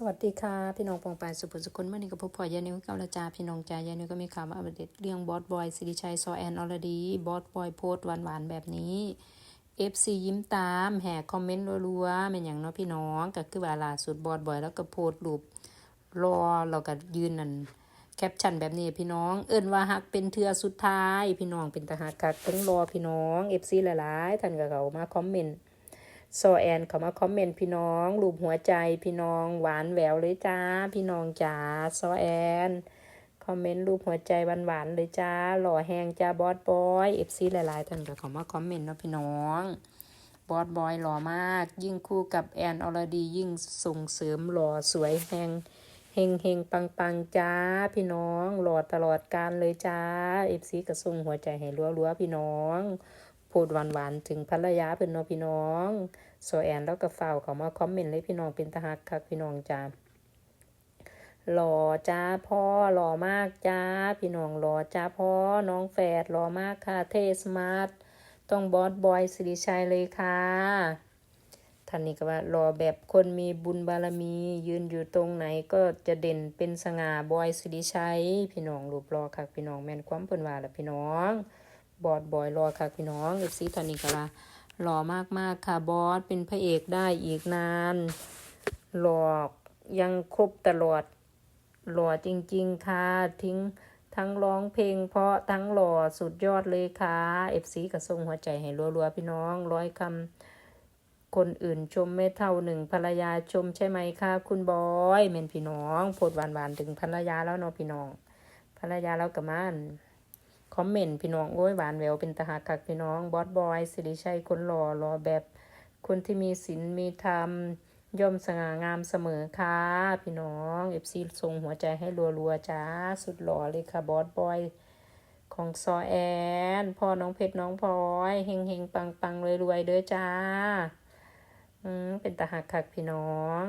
สวัสดีค่ะ พี่น้องปองปายสุภสุคนเมื่อนี้ก็พบพอยานิวเกาละจาพี่น้องจายานิวก็มีข่าวมาอัปเดตเรื่องบอสบอยสิริชัยซอแอนอลดีบอสบอยโพสต์หวานๆแบบนี้ FC ยิ้มตามแห่คอมเมนต์รัวๆเป็นอย่างเนาะพี่น้องก็คือว่าล่าสุดบอสบอยแล้วก็โพสต์รูปรอเราก็ยืนนั่นแคปชั่นแบบนี้พี่น้อง เอิ้นว่าฮักเป็นเทือสุดท้าย พี่น้องเป็นตาหักกักทั้งรอพี่น้อง FC หลายๆท่านก็เขามาคอมเมนต์ โซแอนเขามาคอมเมนต์พี่น้องรูปหัวใจพี่น้องหวานแหววเลยจ้า พี่น้องจ๋าโซแอนคอมเมนต์รูปหัวใจหวานๆเลยจ้า หล่อแหงจ้าบอสบอยเอฟซีหลายๆท่านก็เขามาคอมเมนต์เนาะพี่น้องบอสบอยหล่อมาก ยิ่งคู่กับแอนอรดียิ่งส่งเสริมหล่อสวยแหงเฮงเฮงปังปังจ้า พี่น้องหล่อตลอดการเลยจ้าเอฟซีก็ส่งหัวใจให้รัวๆพี่น้อง พูดหวานๆถึงภรรยาเพิ่นนพี่น้องโซแอนแล้วก็ฝ่าเขามาคอมเมนต์เลยพี่น้องเป็นตาหักคักพี่น้องจ้าหล่อจ้าพ่อหล่อมากจ้า พี่น้องหล่อจ้าพ่อน้องแฝดหล่อมากค่ะเทสมาร์ทต้องบอสบอยสิริชัยเลยค่ะท่านนี้ก็ว่ารอแบบคนมีบุญบารมี ยืนอยู่ตรงไหนก็จะเด่นเป็นสง่าบอยสิริชัย พี่น้องรูปรอค่ะพี่น้องแม่นความเพิ่นว่าละพี่น้อง บอสบอยรอค่ะพี่น้องเอฟซีตอนนี้ก็ละหล่อมากๆค่ะบอสเป็นพระเอกได้อีกนาน หล่อยังครบตลอด หล่อจริง ๆ ค่ะ ทิ้งทั้งร้องเพลง เพราะทั้งหล่อสุดยอดเลยค่ะเอฟซีก็ส่งหัวใจให้รัวๆพี่น้องร้อยคำคนอื่นชมไม่เท่าหนึ่งภรรยาชมใช่ไหมคะคุณบอยเมนพี่น้องโพดหวานๆถึงภรรยาแล้วเนาะพี่น้องภรรยาแล้วกับมัน คอมเมนต์พี่น้องโอ้ยหวานแววเป็นตาหักคักพี่น้องบอสบอยสิริชัยคนหล่อหล่อแบบ คนที่มีศีลมีธรรมย่อมสง่างามเสมอค่ะ พี่น้องเอฟซีส่งหัวใจให้รัวๆจ้าสุดหล่อเลยค่ะบอสบอยของซอแอนพ่อน้องเพชรน้องพลอยเฮงเฮงปังปังรวยรวยๆเด้อจ้า อืมเป็นตาหักคักพี่น้อง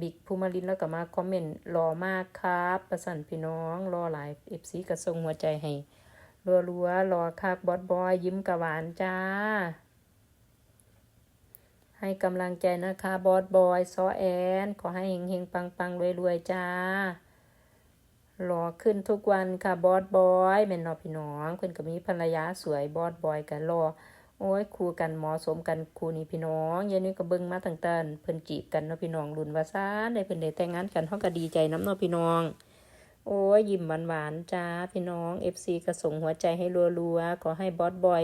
บิ๊กภูมิลินแล้วก็มาคอมเมนต์รอมากครับประสันพี่น้องรอหลายเอฟซีกระทรงหัวใจให้รัวรัวๆรอครับบอสบอยยิ้มกะหวานจ้า ให้กำลังใจนะคะบอสบอยซอแอน ขอให้เฮงเฮงปังปังรวยรวยๆจ้ารอขึ้นทุกวันค่ะบอสบอยแม่นนอพี่น้องเพิ่นก็มีภรรยาสวยบอสบอยกันรอ โอ้ยคู่กันหมาะสมกันคู่นี้พี่น้องยายนี่ก็เบิ่งมาตั้งแต่เพิ่นจีบกันเนาะพี่น้องรุ่นว่าซ่านได้เพิ่นได้แต่งงานกันเฮาก็ดีใจน้ำเนาะพี่น้อง โอ้ยยิ้มหวานๆจ้าพี่น้อง FC ก็ส่งหัวใจให้รัวๆขอให้บอสบอย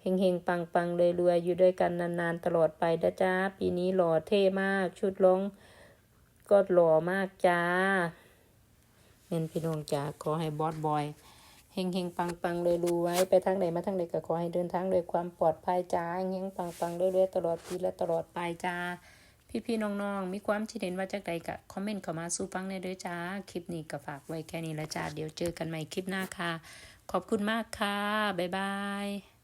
เฮงๆปังๆเลยรวยๆอยู่ด้วยกันนานๆตลอดไปนะจ้าปีนี้หล่อเท่มากชุดร้องก็หล่อมากจ้าเน้นพี่น้องจ้าขอให้บอสบอย เฮงเฮงปังปังเลยรู้ไว้ไปทางไหนมาทางไหนก็ขอให้เดินทางด้วยความปลอดภัยจ้าเฮงเฮงปังปังเรื่อยๆตลอดปีและตลอดไปจ้า พี่พี่ๆน้องๆ มีความคิดเห็นว่าจากใดก็คอมเมนต์เข้ามาสู้ฟังได้ด้วยจ้า คลิปนี้ก็ฝากไว้แค่นี้ละจ้า เดี๋ยวเจอกันใหม่คลิปหน้าค่ะ ขอบคุณมากค่ะ บ๊ายบาย